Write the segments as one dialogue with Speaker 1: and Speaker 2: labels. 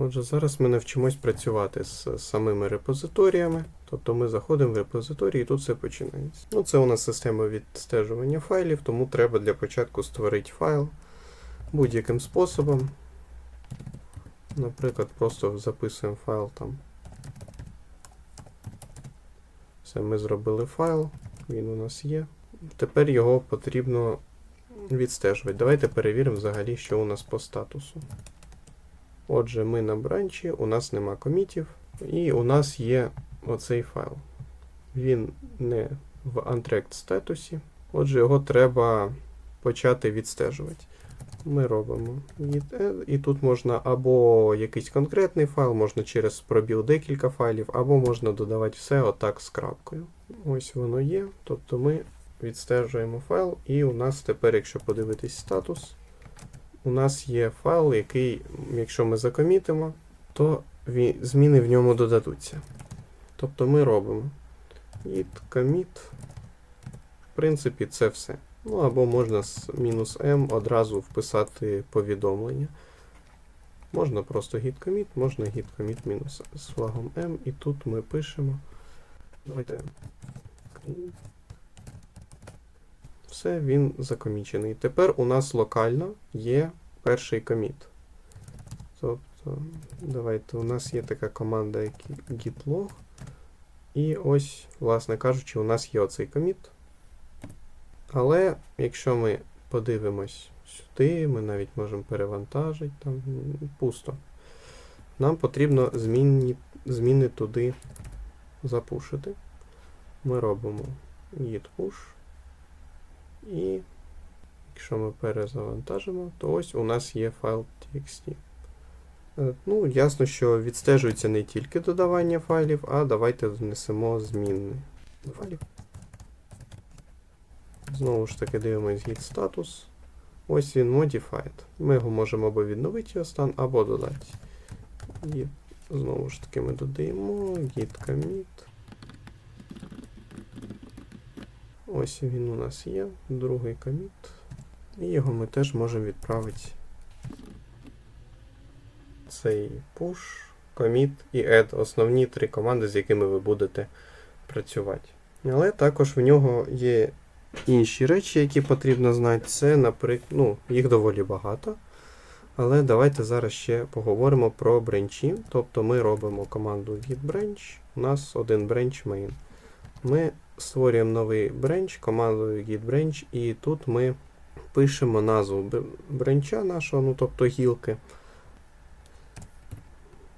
Speaker 1: Отже, зараз ми навчимось працювати з самими репозиторіями. Тобто ми заходимо в репозиторій і тут все починається. Ну, це у нас система відстежування файлів, тому треба для початку створити файл будь-яким способом. Наприклад, просто записуємо файл там. Все, ми зробили файл, він у нас є. Тепер його потрібно відстежувати. Давайте перевіримо взагалі, що у нас по статусу. Отже, ми на бранчі, у нас нема комітів, і у нас є оцей файл. Він не в untracked статусі. Отже, його треба почати відстежувати. Ми робимо і тут можна або якийсь конкретний файл, можна через пробіл декілька файлів, або можна додавати все отак з крапкою. Ось воно є. Тобто ми відстежуємо файл, і у нас тепер, якщо подивитись статус, у нас є файл, який, якщо ми закомітимо, то зміни в ньому додадуться. Тобто ми робимо git commit. В принципі, це все. Ну або можна з мінус m одразу вписати повідомлення. Можна просто git commit, можна git commit мінус з флагом m, і тут ми пишемо. Давайте. Все, він закомічений. Тепер у нас локально є перший коміт. Тобто, давайте, у нас є така команда, як gitlog. І ось, власне кажучи, у нас є оцей коміт. Але якщо ми подивимось сюди, ми навіть можемо перевантажити, там пусто. Нам потрібно зміни, зміни туди запушити. Ми робимо git push. І якщо ми перезавантажимо, то ось у нас є файл txt. Е, Ну, ясно, що відстежується не тільки додавання файлів, а давайте внесемо зміни файлів. Знову ж таки дивимось git статус. Ось він modified. Ми його можемо або відновити його стан, або додати. Git. Знову ж таки ми додаємо git commit. Ось він у нас є, другий коміт. І його ми теж можемо відправити. Цей push, commit і add основні три команди, з якими ви будете працювати. Але також в нього є інші речі, які потрібно знати. Це, наприклад, ну, їх доволі багато. Але давайте зараз ще поговоримо про бренчі. Тобто ми робимо команду git branch, у нас один бренч main. Ми створюємо новий бренч командою git branch, і тут ми пишемо назву бренча нашого, ну тобто гілки.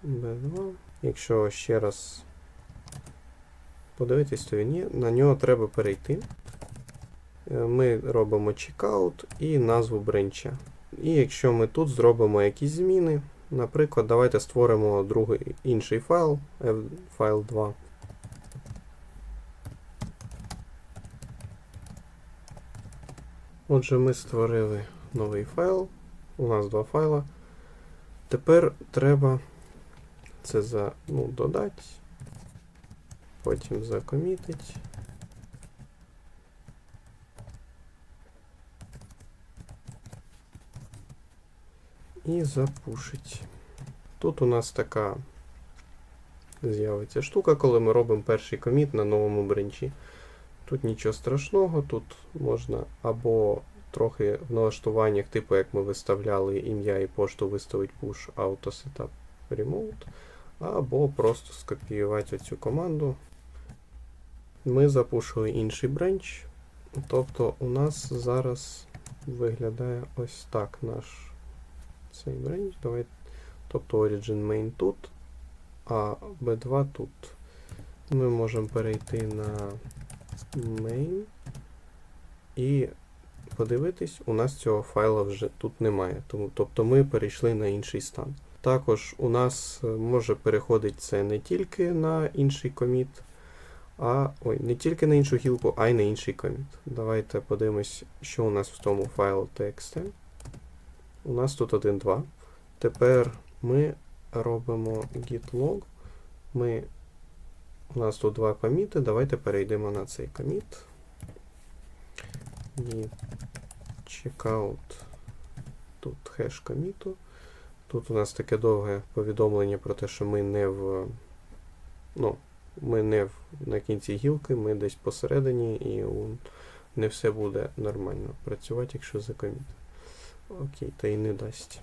Speaker 1: B2. Якщо ще раз подивитись, то він є. На нього треба перейти. Е, Ми робимо checkout і назву бренча. І якщо ми тут зробимо якісь зміни, наприклад, давайте створимо другий інший файл, f- файл 2. Отже, ми створили новий файл. У нас два файла. Тепер треба це за, ну, додати, потім закомітить. І запушить. Тут у нас така з'явиться штука, коли ми робимо перший коміт на новому бренчі. Тут нічого страшного, тут можна або трохи в налаштуваннях, типу як ми виставляли ім'я і пошту виставити push auto setup remote, або просто скопіювати цю команду. Ми запушили інший бренч. Тобто у нас зараз виглядає ось так наш цей бренч. Давай, тобто Origin Main тут, а B2 тут. Ми можемо перейти на main і подивитись, у нас цього файла вже тут немає. Тому, тобто ми перейшли на інший стан. Також у нас е, може переходити це не тільки на інший коміт, а ой, не тільки на іншу гілку, а й на інший коміт. Давайте подивимось, що у нас в тому файлу txt. У нас тут 1.2. Тепер ми робимо git log. Ми у нас тут два коміти. Давайте перейдемо на цей коміт. І checkout тут хеш коміту. Тут у нас таке довге повідомлення про те, що ми не в. Ну, ми не в, на кінці гілки, ми десь посередині, і у, не все буде нормально працювати, якщо закоміт. Окей, та й не дасть.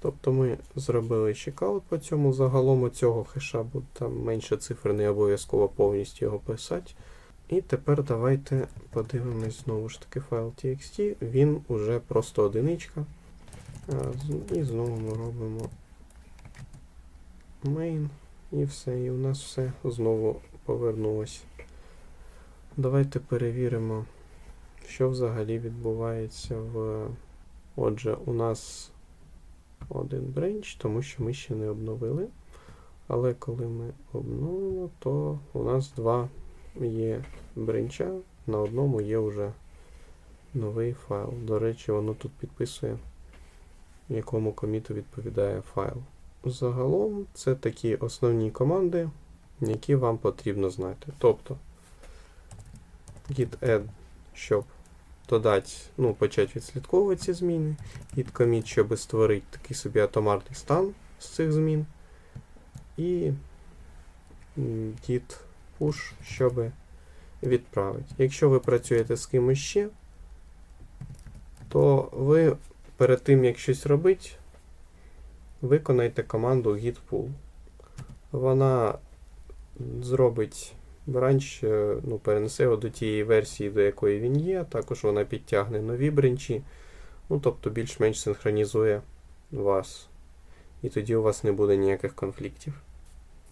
Speaker 1: Тобто ми зробили чекаут по цьому. Загалом у цього хеша буде там менше цифр, не обов'язково повністю його писати. І тепер давайте подивимось знову ж таки файл txt. Він уже просто одиничка. І знову ми робимо main. І все, і у нас все знову повернулось. Давайте перевіримо, що взагалі відбувається в. Отже, у нас один бренч, тому що ми ще не обновили. Але коли ми обновимо, то у нас два є бренча, на одному є вже новий файл. До речі, воно тут підписує, якому коміту відповідає файл. Загалом це такі основні команди, які вам потрібно знати. Тобто git add, щоб додати, ну, почати відслідковувати ці зміни, git commit, щоб створити такий собі автоматний стан з цих змін, і git push, щоб відправити. Якщо ви працюєте з кимось ще, то ви перед тим, як щось робити, виконайте команду git pull. Вона зробить бранч, е, ну, перенесе його до тієї версії, до якої він є. Також вона підтягне нові бренчі, ну, тобто більш-менш синхронізує вас. І тоді у вас не буде ніяких конфліктів.